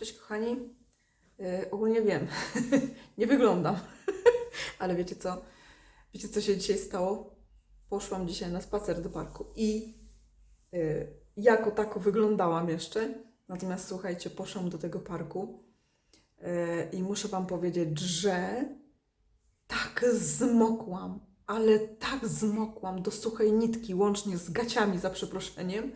Cześć kochani. Yy, ogólnie wiem, nie wyglądam, ale wiecie co? Wiecie co się dzisiaj stało? Poszłam dzisiaj na spacer do parku i yy, jako tako wyglądałam jeszcze. Natomiast słuchajcie, poszłam do tego parku yy, i muszę Wam powiedzieć, że tak zmokłam, ale tak zmokłam do suchej nitki, łącznie z gaciami za przeproszeniem,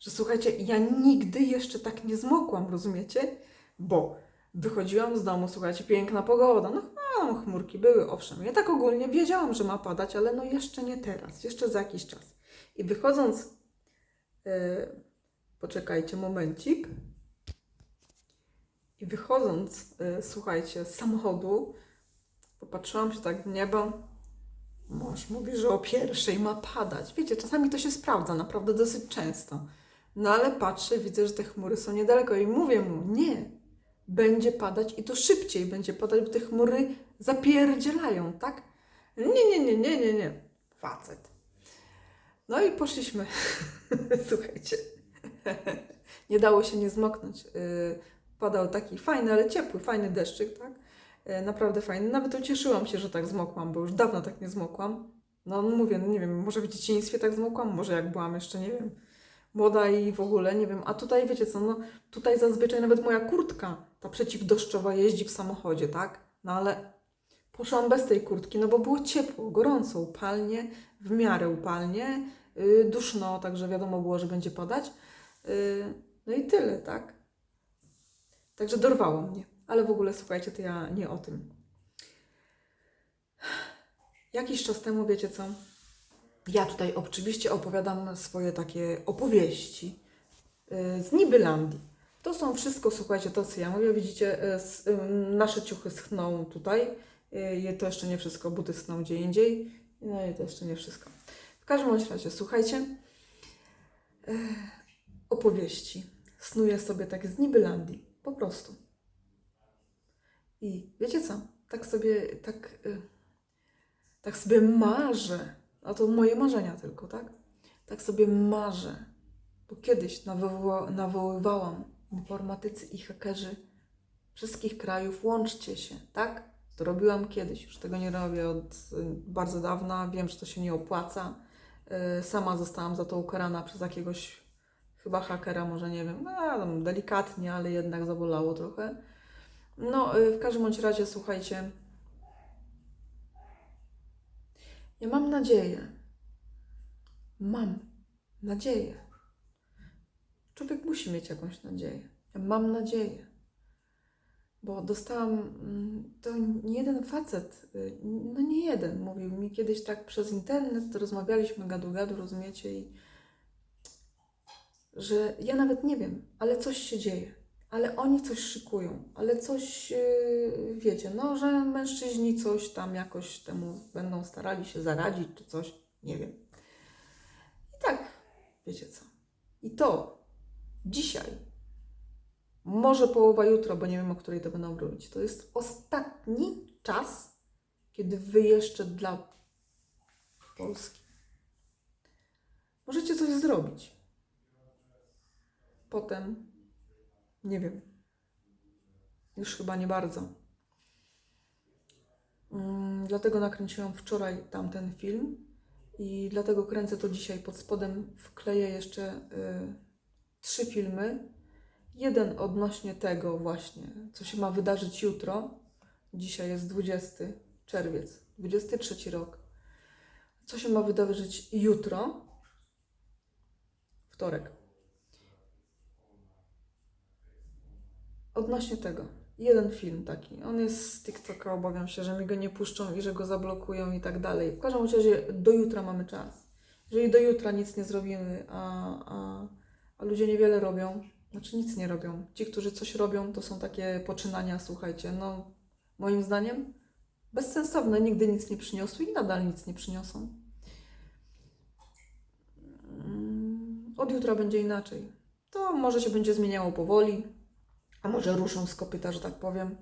że słuchajcie, ja nigdy jeszcze tak nie zmokłam, rozumiecie? Bo wychodziłam z domu, słuchajcie, piękna pogoda, no a, chmurki były, owszem. Ja tak ogólnie wiedziałam, że ma padać, ale no jeszcze nie teraz, jeszcze za jakiś czas. I wychodząc, e, poczekajcie momencik, i wychodząc, e, słuchajcie, z samochodu, popatrzyłam się tak w niebo, Mąż mówi, że o pierwszej ma padać. Wiecie, czasami to się sprawdza, naprawdę dosyć często. No ale patrzę, widzę, że te chmury są niedaleko i mówię mu, nie, będzie padać i to szybciej będzie padać, bo te chmury zapierdzielają, tak? Nie, nie, nie, nie, nie, nie. Facet. No i poszliśmy. Słuchajcie. nie dało się nie zmoknąć. Yy, Padał taki fajny, ale ciepły, fajny deszczyk, tak? Yy, Naprawdę fajny. Nawet ucieszyłam się, że tak zmokłam, bo już dawno tak nie zmokłam. No mówię, no nie wiem, może w dzieciństwie tak zmokłam, może jak byłam jeszcze, nie wiem, młoda i w ogóle, nie wiem. A tutaj, wiecie co, no tutaj zazwyczaj nawet moja kurtka, ta przeciwdeszczowa, jeździ w samochodzie, tak? No ale poszłam bez tej kurtki, no bo było ciepło, gorąco, upalnie, w miarę upalnie, yy, duszno, także wiadomo było, że będzie padać. Yy, no i tyle, tak? Także dorwało mnie. Ale w ogóle, słuchajcie, to ja nie o tym. Jakiś czas temu, wiecie co? Ja tutaj oczywiście opowiadam swoje takie opowieści y, z Nibylandii. To są wszystko, słuchajcie, to co ja mówię, widzicie, y, y, nasze ciuchy schną tutaj. To jeszcze nie wszystko, buty schną gdzie indziej. No i to jeszcze nie wszystko. W każdym razie, słuchajcie, opowieści snuję sobie tak z Nibylandii, po prostu. I wiecie co? Tak sobie, tak, tak sobie marzę, a to moje marzenia tylko, tak? Tak sobie marzę, bo kiedyś nawoływa, nawoływałam informatycy i hakerzy wszystkich krajów, łączcie się, tak? To robiłam kiedyś, już tego nie robię od y, bardzo dawna, wiem, że to się nie opłaca. Y, Sama zostałam za to ukarana przez jakiegoś chyba hakera, może nie wiem, no delikatnie, ale jednak zabolało trochę. No, y, w każdym bądź razie, słuchajcie, ja mam nadzieję, mam nadzieję. Człowiek musi mieć jakąś nadzieję. Ja mam nadzieję, bo dostałam, mm, to nie jeden facet, y, no nie jeden, mówił mi kiedyś tak przez internet, rozmawialiśmy gadu-gadu, rozumiecie, i że ja nawet nie wiem, ale coś się dzieje, ale oni coś szykują, ale coś, yy, wiecie, no, że mężczyźni coś tam jakoś temu będą starali się zaradzić, czy coś, nie wiem. I tak, wiecie co. I to dzisiaj, może połowa jutro, bo nie wiem, o której to będą robić, to jest ostatni czas, kiedy wy jeszcze dla Polski możecie coś zrobić. Potem, nie wiem, już chyba nie bardzo. Mm, dlatego nakręciłam wczoraj tamten film i dlatego kręcę to dzisiaj. Pod spodem wkleję jeszcze y, trzy filmy. Jeden odnośnie tego właśnie, co się ma wydarzyć jutro. Dzisiaj jest 20 czerwiec, 23 rok. Co się ma wydarzyć jutro? Wtorek. Odnośnie tego. Jeden film taki. On jest z TikToka, obawiam się, że mi go nie puszczą i że go zablokują i tak dalej. W każdym razie do jutra mamy czas. Jeżeli do jutra nic nie zrobimy, a, a, a ludzie niewiele robią, znaczy nic nie robią. Ci, którzy coś robią, to są takie poczynania, słuchajcie, no moim zdaniem bezsensowne, nigdy nic nie przyniosły i nadal nic nie przyniosą. Mm, Od jutra będzie inaczej. To może się będzie zmieniało powoli, a może ruszą z kopyta, że tak powiem,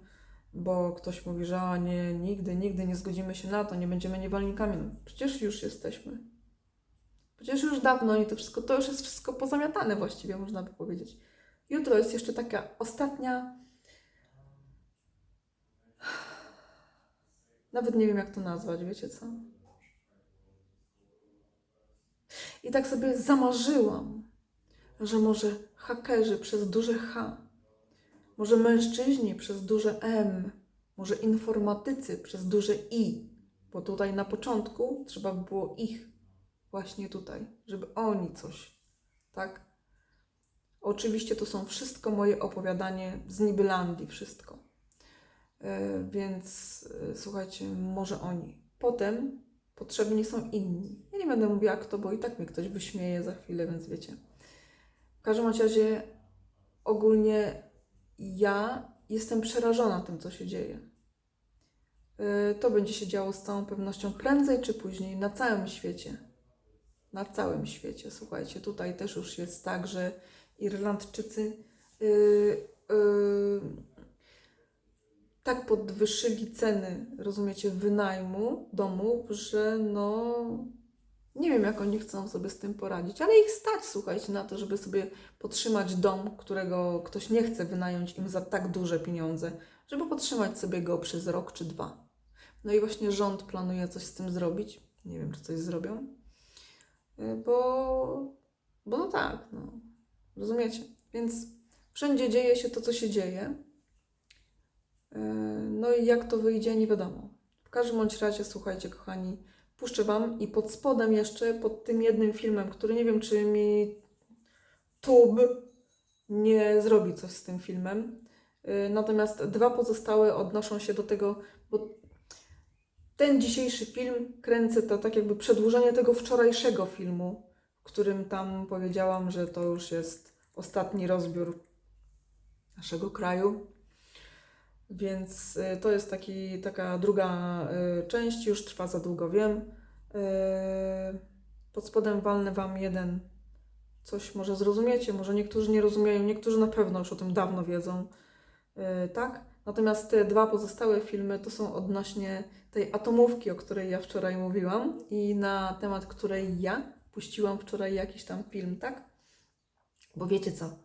bo ktoś mówi, że a nie, nigdy, nigdy nie zgodzimy się na to, nie będziemy niewolnikami. No, przecież już jesteśmy. Przecież już dawno i to wszystko, to już jest wszystko pozamiatane właściwie, można by powiedzieć. Jutro jest jeszcze taka ostatnia. Nawet nie wiem, jak to nazwać, wiecie co? I tak sobie zamarzyłam, że może hakerzy przez duże H może mężczyźni przez duże M, może informatycy przez duże I, bo tutaj na początku trzeba by było ich, właśnie tutaj, żeby oni coś, tak? Oczywiście to są wszystko moje opowiadanie z Nibylandii, wszystko. E, Więc e, słuchajcie, może oni. Potem potrzebni są inni. Ja nie będę mówiła kto, bo i tak mnie ktoś wyśmieje za chwilę, więc wiecie. W każdym razie ogólnie ja jestem przerażona tym, co się dzieje. E, To będzie się działo z całą pewnością prędzej czy później na całym świecie. Na całym świecie. Słuchajcie, tutaj też już jest tak, że Irlandczycy yy, yy, tak podwyższyli ceny, rozumiecie, wynajmu domów, że no nie wiem, jak oni chcą sobie z tym poradzić, ale ich stać, słuchajcie, na to, żeby sobie podtrzymać dom, którego ktoś nie chce wynająć im za tak duże pieniądze, żeby podtrzymać sobie go przez rok czy dwa. No i właśnie rząd planuje coś z tym zrobić. Nie wiem, czy coś zrobią, yy, bo, bo no tak, no. Rozumiecie? Więc wszędzie dzieje się to, co się dzieje. Yy, No i jak to wyjdzie, nie wiadomo. W każdym bądź razie, słuchajcie, kochani, puszczę Wam i pod spodem jeszcze, pod tym jednym filmem, który nie wiem, czy mi tub nie zrobi coś z tym filmem. Yy, Natomiast dwa pozostałe odnoszą się do tego, bo ten dzisiejszy film kręcę to tak jakby przedłużenie tego wczorajszego filmu, w którym tam powiedziałam, że to już jest ostatni rozbiór naszego kraju. Więc y, to jest taki, taka druga y, część, już trwa za długo, wiem. Y, Pod spodem walnę Wam jeden, coś może zrozumiecie, może niektórzy nie rozumieją, niektórzy na pewno już o tym dawno wiedzą, tak? Natomiast te dwa pozostałe filmy to są odnośnie tej atomówki, o której ja wczoraj mówiłam i na temat której ja puściłam wczoraj jakiś tam film, tak? Bo wiecie co?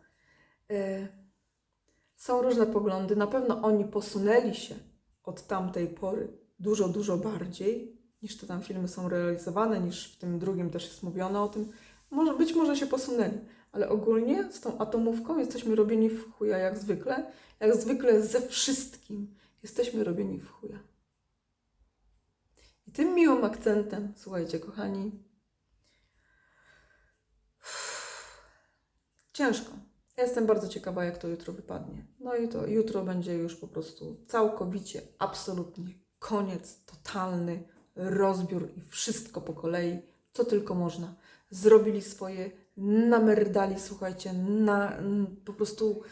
Są różne poglądy. Na pewno oni posunęli się od tamtej pory dużo, dużo bardziej niż te tam filmy są realizowane, niż w tym drugim też jest mówione o tym. Może, być może się posunęli, ale ogólnie z tą atomówką jesteśmy robieni w chuja jak zwykle. Jak zwykle ze wszystkim jesteśmy robieni w chuja. I tym miłym akcentem, słuchajcie, kochani, ciężko. Jestem bardzo ciekawa, jak to jutro wypadnie. No i to jutro będzie już po prostu całkowicie, absolutnie koniec, totalny rozbiór i wszystko po kolei, co tylko można. Zrobili swoje, namerdali, słuchajcie, na, po prostu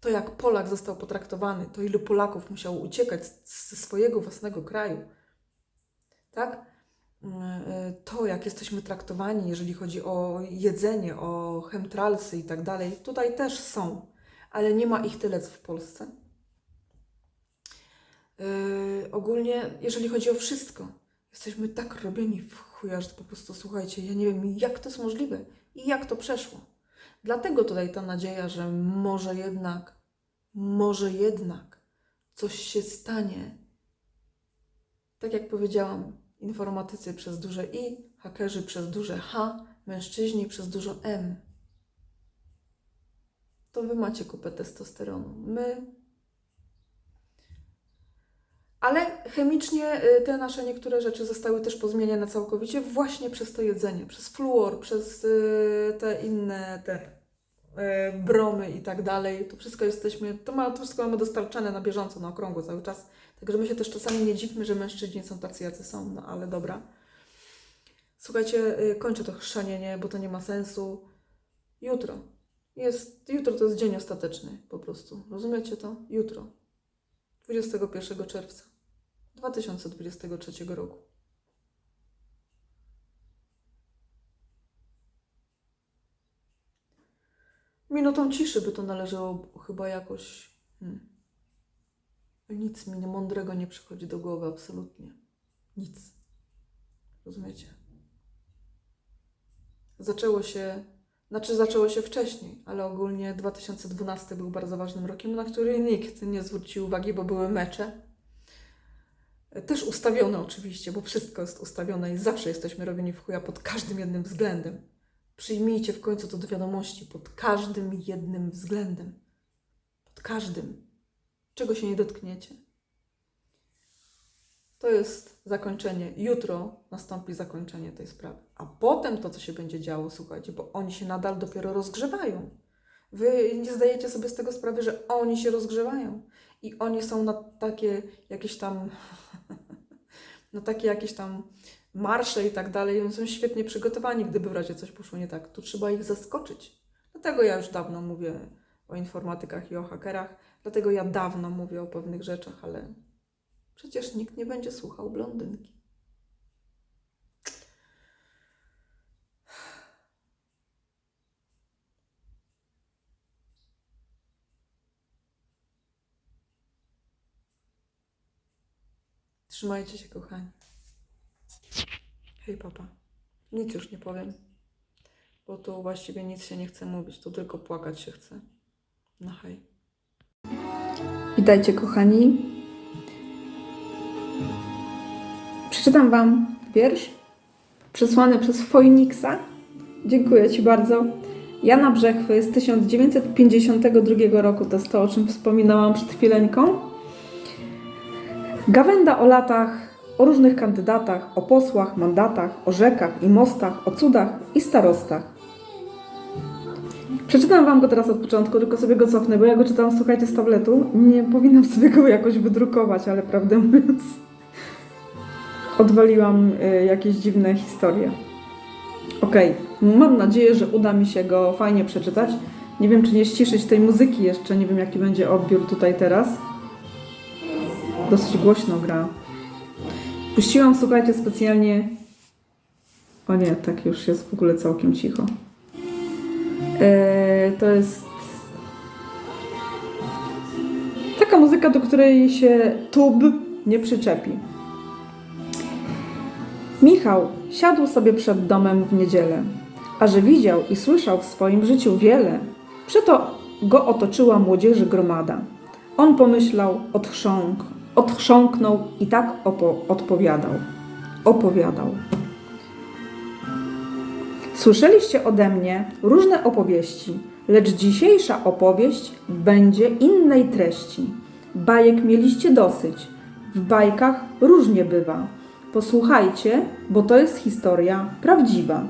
to, jak Polak został potraktowany, to ilu Polaków musiało uciekać ze swojego własnego kraju. Tak? Mm, To, jak jesteśmy traktowani, jeżeli chodzi o jedzenie, o chemtralsy i tak dalej, tutaj też są, ale nie ma ich tyle co w Polsce. Yy, ogólnie, jeżeli chodzi o wszystko, jesteśmy tak robieni w chuja, że po prostu, słuchajcie, ja nie wiem, jak to jest możliwe i jak to przeszło. Dlatego tutaj ta nadzieja, że może jednak, może jednak coś się stanie. Tak jak powiedziałam, informatycy przez duże I, hakerzy przez duże H, mężczyźni przez dużo M. To wy macie kupę testosteronu. My. Ale chemicznie y, te nasze niektóre rzeczy zostały też pozmieniane całkowicie właśnie przez to jedzenie, przez fluor, przez y, te inne te y, bromy i tak dalej. To wszystko jesteśmy, to, ma, to wszystko mamy dostarczane na bieżąco, na okrągło cały czas. Także my się też czasami nie dziwmy, że mężczyźni są tacy, jacy są, no ale dobra. Słuchajcie, y, kończę to chrzanienie, bo to nie ma sensu. Jutro. Jest, jutro to jest dzień ostateczny, po prostu. Rozumiecie to? Jutro. 21 czerwca 2023 roku. Minutą ciszy by to należało chyba jakoś. Hmm. Nic mi mądrego nie przychodzi do głowy, absolutnie. Nic. Rozumiecie? Zaczęło się, znaczy zaczęło się wcześniej, ale ogólnie 2012 był bardzo ważnym rokiem, na który nikt nie zwrócił uwagi, bo były mecze. Też ustawione oczywiście, bo wszystko jest ustawione i zawsze jesteśmy robieni w chuja pod każdym jednym względem. Przyjmijcie w końcu to do wiadomości pod każdym jednym względem. Pod każdym. Czego się nie dotkniecie. To jest zakończenie. Jutro nastąpi zakończenie tej sprawy. A potem to, co się będzie działo, słuchajcie, bo oni się nadal dopiero rozgrzewają. Wy nie zdajecie sobie z tego sprawy, że oni się rozgrzewają. I oni są na takie jakieś tam, na takie jakieś tam marsze i tak dalej. Oni są świetnie przygotowani, gdyby w razie coś poszło nie tak. Tu trzeba ich zaskoczyć. Dlatego ja już dawno mówię o informatykach i o hakerach. Dlatego ja dawno mówię o pewnych rzeczach, ale przecież nikt nie będzie słuchał blondynki. Trzymajcie się, kochani. Hej, papa. Nic już nie powiem, bo tu właściwie nic się nie chce mówić, tu tylko płakać się chce. No hej. Witajcie, kochani. Przeczytam Wam wiersz przesłany przez Foiniksa. Dziękuję Ci bardzo. Jana Brzechwy z 1952 roku, to jest to, o czym wspominałam przed chwileńką. Gawenda o latach, o różnych kandydatach, o posłach, mandatach, o rzekach i mostach, o cudach i starostach. Przeczytam Wam go teraz od początku, tylko sobie go cofnę, bo ja go czytałam, słuchajcie, z tabletu. Nie powinnam sobie go jakoś wydrukować, ale prawdę mówiąc, odwaliłam y, jakieś dziwne historie. Okej, mam nadzieję, że uda mi się go fajnie przeczytać. Nie wiem, czy nie ściszyć tej muzyki jeszcze, nie wiem, jaki będzie odbiór tutaj teraz. Dosyć głośno gra. Puściłam, słuchajcie, specjalnie. O nie, tak już jest w ogóle całkiem cicho. Eee, to jest taka muzyka, do której się tub nie przyczepi. Michał siadł sobie przed domem w niedzielę, a że widział i słyszał w swoim życiu wiele, przeto go otoczyła młodzieży gromada. On pomyślał, odchrząk, odchrząknął i tak opo- odpowiadał. Opowiadał. Słyszeliście ode mnie różne opowieści, lecz dzisiejsza opowieść będzie innej treści. Bajek mieliście dosyć. W bajkach różnie bywa. Posłuchajcie, bo to jest historia prawdziwa.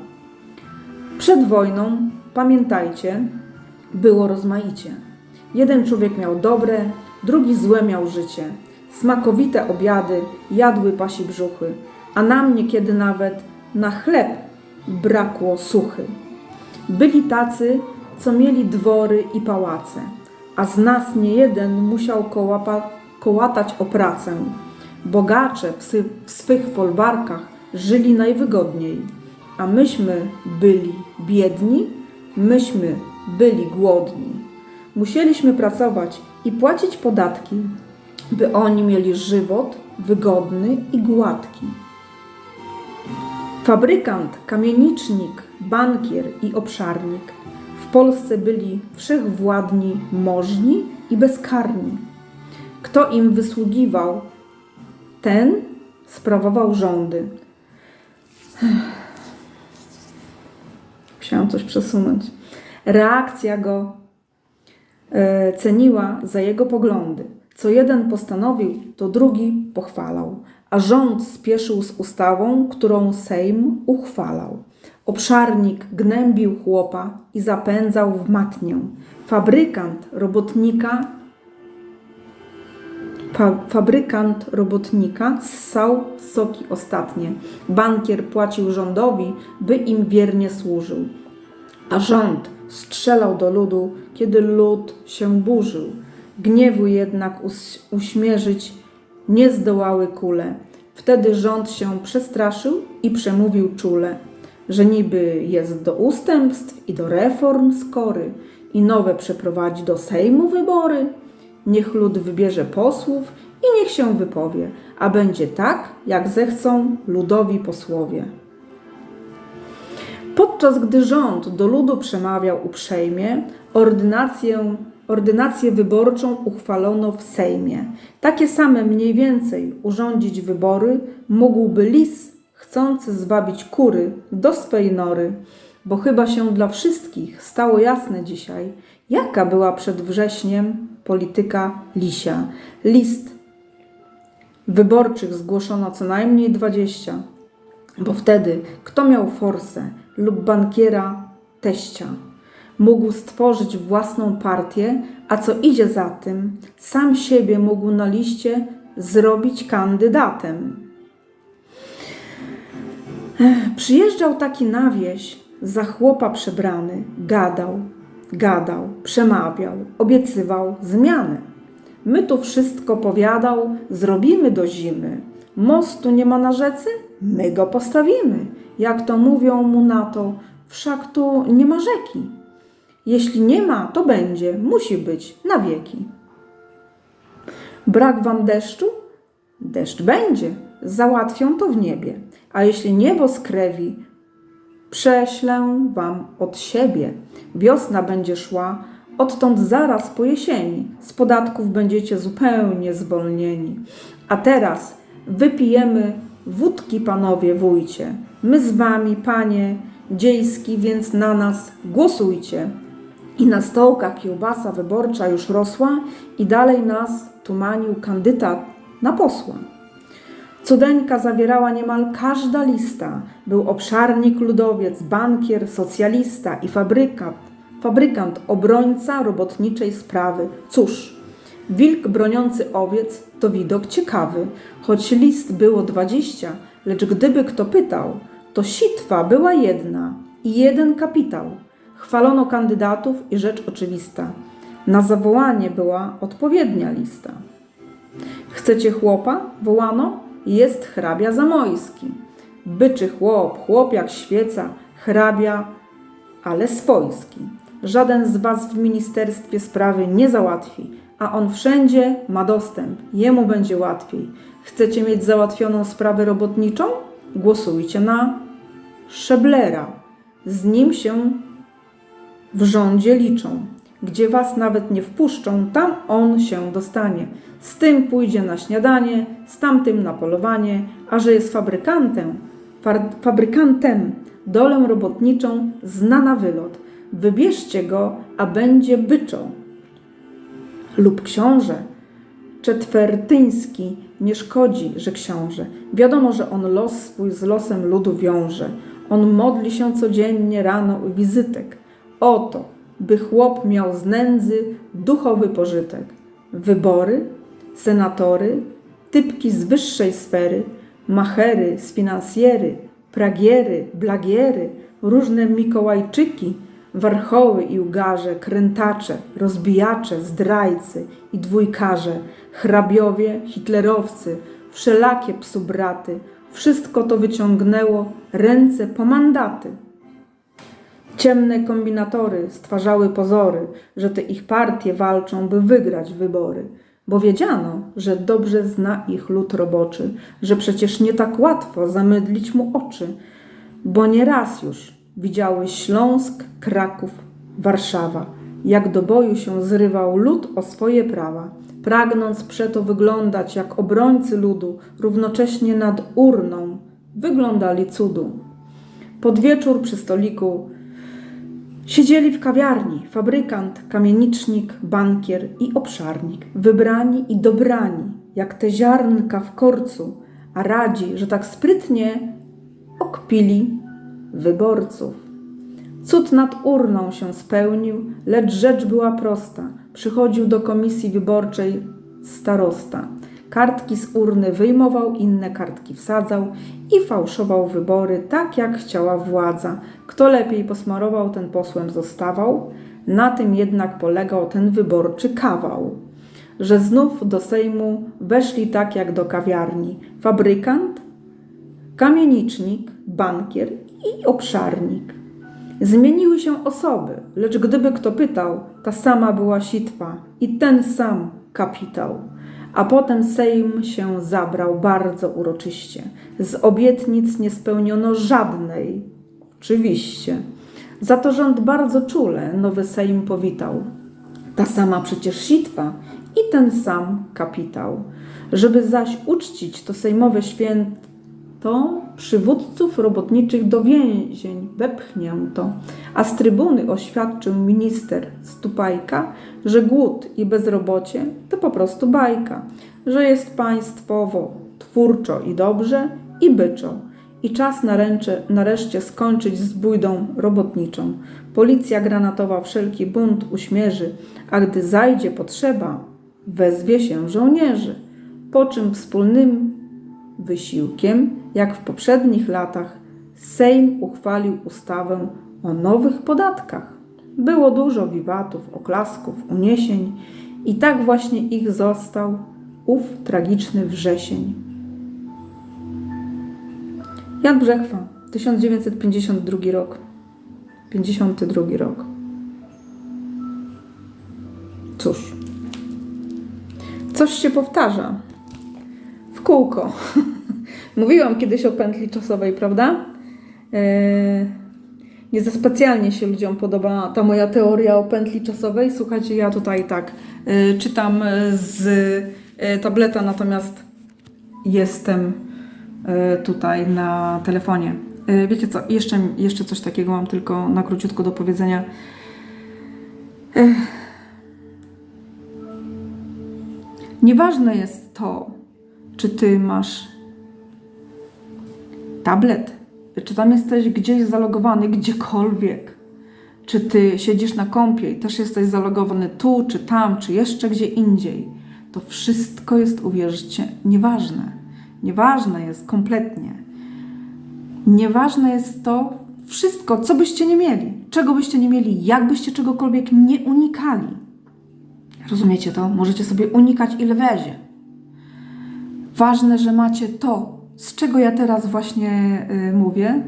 Przed wojną, pamiętajcie, było rozmaicie. Jeden człowiek miał dobre, drugi złe miał życie. Smakowite obiady jadły pasi brzuchy, a nam niekiedy nawet na chleb brakło suchy. Byli tacy, co mieli dwory i pałace, a z nas nie jeden musiał kołapa, kołatać o pracę. Bogacze w, sy- w swych folwarkach żyli najwygodniej, a myśmy byli biedni, myśmy byli głodni. Musieliśmy pracować i płacić podatki, by oni mieli żywot wygodny i gładki. Fabrykant, kamienicznik, bankier i obszarnik w Polsce byli wszechwładni, możni i bezkarni. Kto im wysługiwał, ten sprawował rządy. Musiałam coś przesunąć. Reakcja go e, ceniła za jego poglądy. Co jeden postanowił, to drugi pochwalał, a rząd spieszył z ustawą, którą Sejm uchwalał. Obszarnik gnębił chłopa i zapędzał w matnię. Fabrykant robotnika Fa fabrykant robotnika ssał soki ostatnie. Bankier płacił rządowi, by im wiernie służył. A rząd strzelał do ludu, kiedy lud się burzył. Gniewu jednak us uśmierzyć nie zdołały kule. Wtedy rząd się przestraszył i przemówił czule, że niby jest do ustępstw i do reform skory i nowe przeprowadzi do Sejmu wybory. Niech lud wybierze posłów i niech się wypowie, a będzie tak, jak zechcą ludowi posłowie. Podczas gdy rząd do ludu przemawiał uprzejmie, ordynację ordynację wyborczą uchwalono w Sejmie. Takie same mniej więcej urządzić wybory mógłby lis chcący zwabić kury do swej nory, bo chyba się dla wszystkich stało jasne dzisiaj, jaka była przed wrześniem polityka lisia. List wyborczych zgłoszono co najmniej 20, bo wtedy kto miał forsę lub bankiera teścia, mógł stworzyć własną partię, a co idzie za tym, sam siebie mógł na liście zrobić kandydatem. Przyjeżdżał taki na wieś, za chłopa przebrany, gadał, gadał, przemawiał, obiecywał zmiany. My tu wszystko powiadał, zrobimy do zimy. Mostu nie ma na rzece? My go postawimy. Jak to mówią mu na to, wszak tu nie ma rzeki. Jeśli nie ma, to będzie, musi być, na wieki. Brak wam deszczu? Deszcz będzie, załatwią to w niebie. A jeśli niebo skrewi, prześlę wam od siebie. Wiosna będzie szła, odtąd zaraz po jesieni. Z podatków będziecie zupełnie zwolnieni. A teraz wypijemy wódki, panowie wójcie. My z wami, panie dziejski, więc na nas głosujcie. I na stołkach kiełbasa wyborcza już rosła i dalej nas tumanił kandydat na posła. Cudeńka zawierała niemal każda lista. Był obszarnik, ludowiec, bankier, socjalista i fabrykant, fabrykant, obrońca robotniczej sprawy. Cóż, wilk broniący owiec to widok ciekawy, choć list było dwadzieścia, lecz gdyby kto pytał, to sitwa była jedna i jeden kapitał. Chwalono kandydatów i rzecz oczywista. Na zawołanie była odpowiednia lista. Chcecie chłopa? Wołano. Jest hrabia Zamojski. Byczy chłop, chłop jak świeca, hrabia, ale swojski. Żaden z was w ministerstwie sprawy nie załatwi, a on wszędzie ma dostęp. Jemu będzie łatwiej. Chcecie mieć załatwioną sprawę robotniczą? Głosujcie na Szeblera. Z nim się w rządzie liczą. Gdzie was nawet nie wpuszczą, tam on się dostanie. Z tym pójdzie na śniadanie, z tamtym na polowanie, a że jest fabrykantem, fabrykantem, dolę robotniczą zna na wylot. Wybierzcie go, a będzie byczą. Lub książę, Czetwertyński nie szkodzi, że książę. Wiadomo, że on los swój z losem ludu wiąże. On modli się codziennie rano u wizytek. Oto, by chłop miał z nędzy duchowy pożytek. Wybory, senatory, typki z wyższej sfery, machery, sfinansjery, pragiery, blagiery, różne mikołajczyki, warchoły i ugarze, krętacze, rozbijacze, zdrajcy i dwójkarze, hrabiowie, hitlerowcy, wszelakie psubraty, wszystko to wyciągnęło ręce po mandaty. Ciemne kombinatory stwarzały pozory, że te ich partie walczą, by wygrać wybory. Bo wiedziano, że dobrze zna ich lud roboczy, że przecież nie tak łatwo zamydlić mu oczy, bo nie raz już widziały Śląsk, Kraków, Warszawa, jak do boju się zrywał lud o swoje prawa, pragnąc przeto wyglądać jak obrońcy ludu, równocześnie nad urną wyglądali cudu. Pod wieczór przy stoliku Siedzieli w kawiarni fabrykant, kamienicznik, bankier i obszarnik, wybrani i dobrani, jak te ziarnka w korcu, a radzi, że tak sprytnie okpili wyborców. Cud nad urną się spełnił, lecz rzecz była prosta. Przychodził do komisji wyborczej starosta. Kartki z urny wyjmował, inne kartki wsadzał i fałszował wybory tak, jak chciała władza. Kto lepiej posmarował, ten posłem zostawał. Na tym jednak polegał ten wyborczy kawał. Że znów do Sejmu weszli tak jak do kawiarni fabrykant, kamienicznik, bankier i obszarnik. Zmieniły się osoby, lecz gdyby kto pytał, ta sama była sitwa i ten sam kapitał. A potem Sejm się zabrał bardzo uroczyście. Z obietnic nie spełniono żadnej, oczywiście. Za to rząd bardzo czule nowy Sejm powitał. ta sama przecież sitwa i ten sam kapitał. Żeby zaś uczcić to sejmowe święto, przywódców robotniczych do więzień wepchnięto, a z trybuny oświadczył minister Stupajka, że głód i bezrobocie to po prostu bajka, że jest państwowo, twórczo i dobrze i byczo. I czas naręcze, nareszcie skończyć z bójdą robotniczą. Policja granatowa wszelki bunt uśmierzy, a gdy zajdzie potrzeba, wezwie się żołnierzy. Po czym wspólnym wysiłkiem, jak w poprzednich latach, Sejm uchwalił ustawę o nowych podatkach. Było dużo wiwatów, oklasków, uniesień i tak właśnie ich został ów tragiczny wrzesień. Jan Brzechwa, 1952 rok. 52 rok. Cóż, coś się powtarza. W kółko. Mówiłam kiedyś o pętli czasowej, prawda? Eee, nie za specjalnie się ludziom podoba ta moja teoria o pętli czasowej. Słuchajcie, ja tutaj tak e, czytam e, z e, tableta, natomiast jestem e, tutaj na telefonie. E, Wiecie co, jeszcze, jeszcze coś takiego mam tylko na króciutko do powiedzenia. Nieważne jest to, czy ty masz tablet, czy tam jesteś gdzieś zalogowany, gdziekolwiek, czy ty siedzisz na kompie i też jesteś zalogowany tu, czy tam, czy jeszcze gdzie indziej. To wszystko jest, uwierzcie, nieważne. Nieważne jest kompletnie. Nieważne jest to wszystko, co byście nie mieli, czego byście nie mieli, jak byście czegokolwiek nie unikali. Rozumiecie to? Możecie sobie unikać ile wezie. Ważne, że macie to, z czego ja teraz właśnie y, mówię.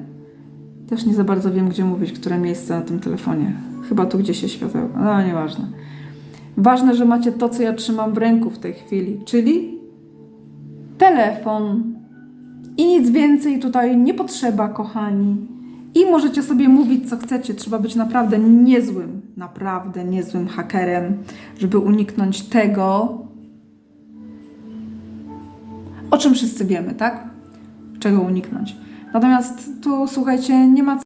Też nie za bardzo wiem, gdzie mówić, które miejsce na tym telefonie. Chyba tu, gdzie się światełko. No, nieważne. Ważne, że macie to, co ja trzymam w ręku w tej chwili, czyli telefon. I nic więcej tutaj nie potrzeba, kochani. I możecie sobie mówić, co chcecie. Trzeba być naprawdę niezłym, naprawdę niezłym hakerem, żeby uniknąć tego, o czym wszyscy wiemy, tak? Czego uniknąć. Natomiast tu, słuchajcie, nie ma.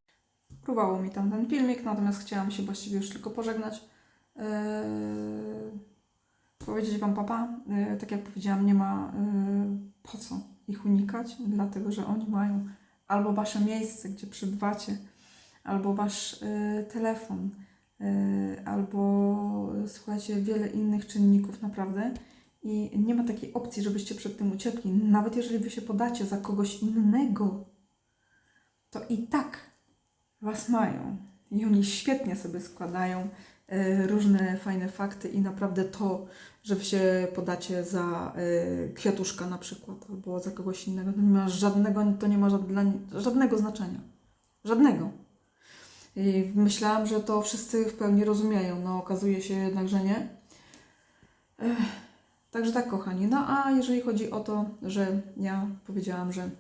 Próbowało mi tam ten filmik, natomiast chciałam się właściwie już tylko pożegnać. Yy, powiedzieć Wam papa. Yy, tak jak powiedziałam, nie ma yy, po co ich unikać, dlatego że oni mają albo Wasze miejsce, gdzie przebywacie, albo Wasz yy, telefon, yy, albo słuchajcie, wiele innych czynników naprawdę. I nie ma takiej opcji, żebyście przed tym uciekli. Nawet jeżeli wy się podacie za kogoś innego, to i tak was mają. I oni świetnie sobie składają e, różne fajne fakty i naprawdę to, że wy się podacie za e, kwiatuszka na przykład, albo za kogoś innego, to nie ma żadnego, to nie ma żadnego znaczenia. Żadnego. I myślałam, że to wszyscy w pełni rozumieją. No okazuje się jednak, że nie. Ech. Także tak, kochani. No a jeżeli chodzi o to, że ja powiedziałam, że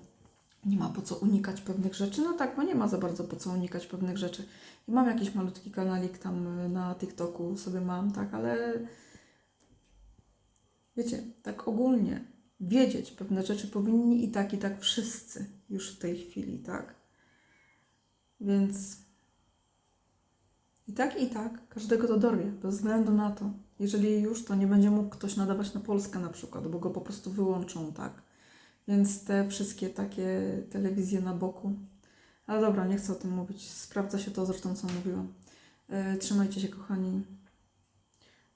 nie ma po co unikać pewnych rzeczy, no tak, bo nie ma za bardzo po co unikać pewnych rzeczy. I mam jakiś malutki kanalik tam y, na TikToku sobie mam, tak, ale wiecie, tak ogólnie wiedzieć pewne rzeczy powinni i tak, i tak wszyscy już w tej chwili, tak. Więc i tak, i tak każdego to dorwie, bez względu na to. Jeżeli już, to nie będzie mógł ktoś nadawać na Polskę na przykład, bo go po prostu wyłączą, tak. Więc te wszystkie takie telewizje na boku. Ale dobra, nie chcę o tym mówić. Sprawdza się to zresztą, co mówiłam. E, trzymajcie się, kochani.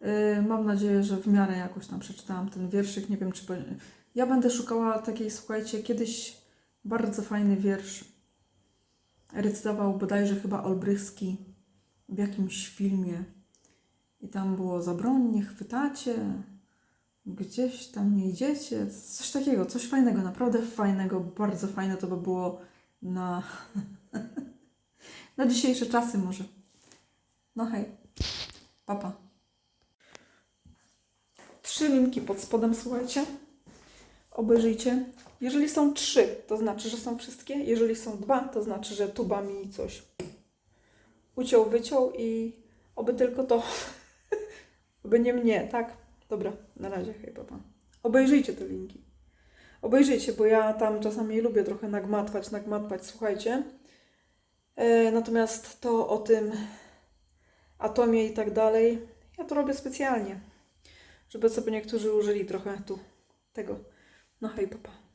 E, mam nadzieję, że w miarę jakoś tam przeczytałam ten wierszyk. Nie wiem, czy. Ja będę szukała takiej, słuchajcie, kiedyś bardzo fajny wiersz. Recytował bodajże chyba Olbrychski w jakimś filmie. I tam było zabroń, nie chwytacie, gdzieś tam nie idziecie, coś takiego, coś fajnego, naprawdę fajnego, bardzo fajne to by było na, na dzisiejsze czasy może. No hej, papa. Trzy linki pod spodem, słuchajcie. Obejrzyjcie. Jeżeli są trzy, to znaczy, że są wszystkie. Jeżeli są dwa, to znaczy, że tuba mi coś uciął, wyciął i oby tylko to By nie mnie, tak? Dobra, na razie, hej papa. Obejrzyjcie te linki. Obejrzyjcie, bo ja tam czasami lubię trochę nagmatwać, nagmatwać, słuchajcie. E, natomiast to o tym atomie i tak dalej, ja to robię specjalnie, żeby sobie niektórzy użyli trochę tu tego. No hej papa.